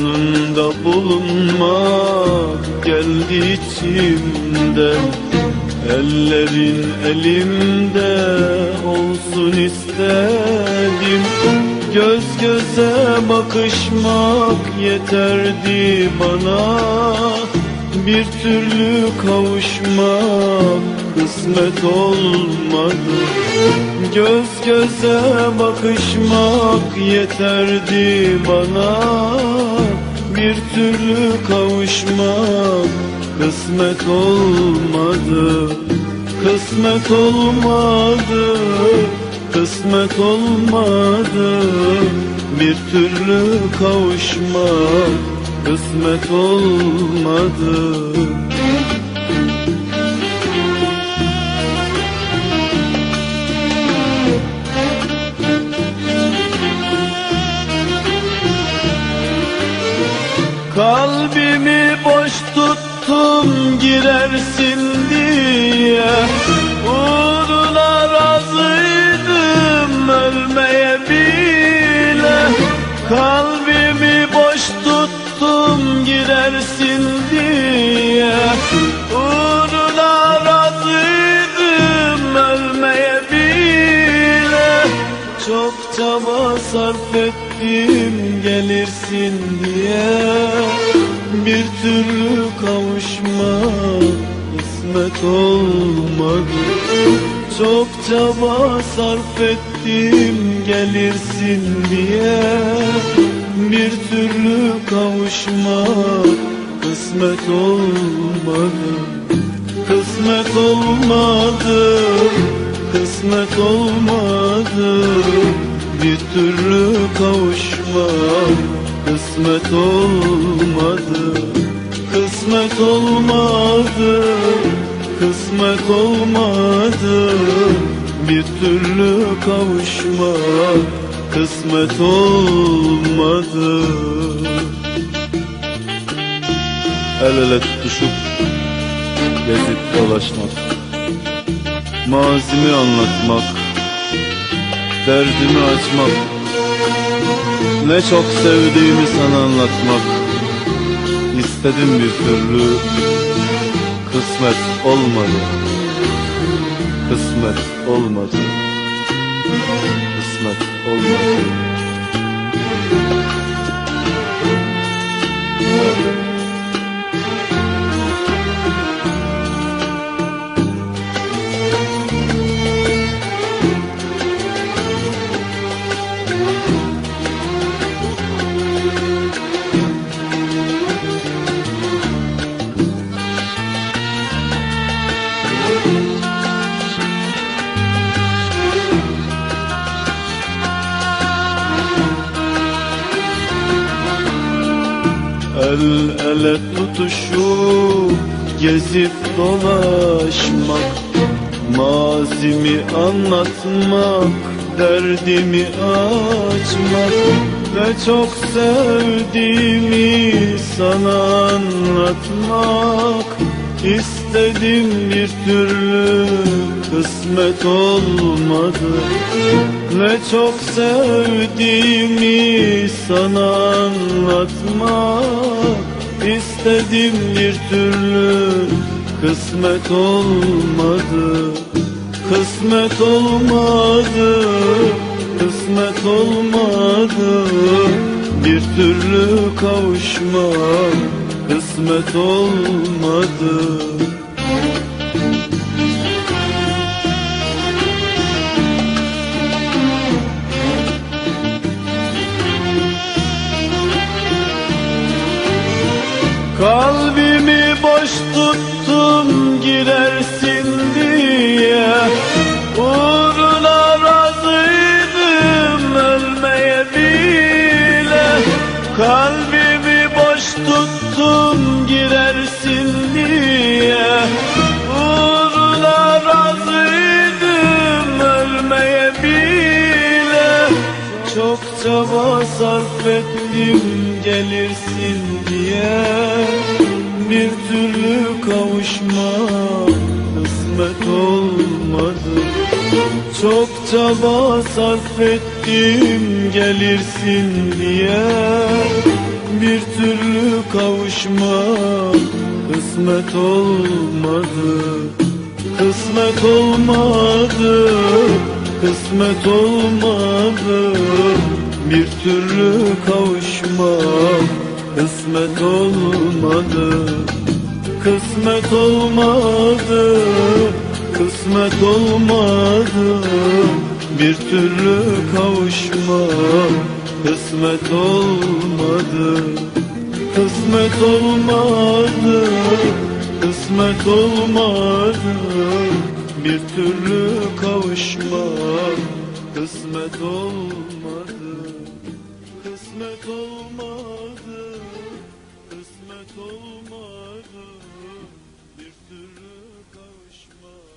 Yanında bulunmak geldi içimden. Ellerin elimde olsun istedim. Göz göze bakışmak yeterdi bana. Bir türlü kavuşmak kısmet olmadı. Göz göze bakışmak yeterdi bana. Bir türlü kavuşmak kısmet olmadı. Kısmet olmadı Kısmet olmadı. Bir türlü kavuşmak Kısmet olmadı çaba sarf ettim gelirsin diye. Bir türlü kavuşma kısmet olmadı. Çok çaba sarf ettim gelirsin diye. Bir türlü kavuşma kısmet olmadı. Kısmet olmadı Kısmet olmadı Bir türlü kavuşma Kısmet olmadı Kısmet olmadı Kısmet olmadı. Bir türlü kavuşma Kısmet olmadı. El ele tutuşup Gezip dolaşmak Mazimi anlatmak Derdimi açmak Ne çok sevdiğimi sana anlatmak. İstedim bir türlü Kısmet olmadı. Kısmet olmadı. Kısmet olmadı El ele tutuşup gezip dolaşmak Mazimi anlatmak, derdimi açmak Ve çok sevdiğimi sana anlatmak. İstedim bir türlü kısmet olmadı. Ne çok sevdiğimi sana anlatmak İstedim bir türlü. Kısmet olmadı Kısmet olmadı Kısmet olmadı. Bir türlü kavuşmak Kısmet olmadı boş tuttum girersin diye. Uğruna razıydım ölmeye bile. Kalbimi boş tuttum girersin diye. Uğruna razıydım ölmeye bile. Çok çaba sarf ettim gelirsin diye Bir türlü kavuşma kısmet olmadı. Çok çaba sarf ettim gelirsin diye. Bir türlü kavuşma kısmet olmadı. Kısmet olmadı, kısmet olmadı. Bir türlü kavuşma kısmet olmadı Kısmet olmadı, kısmet olmadı. Bir türlü kavuşma kısmet olmadı. Kısmet olmadı, kısmet olmadı. Bir türlü kavuşma kısmet olmadı. Kısmet olmadı, kısmet olmadı bir türlü kavuşmadı.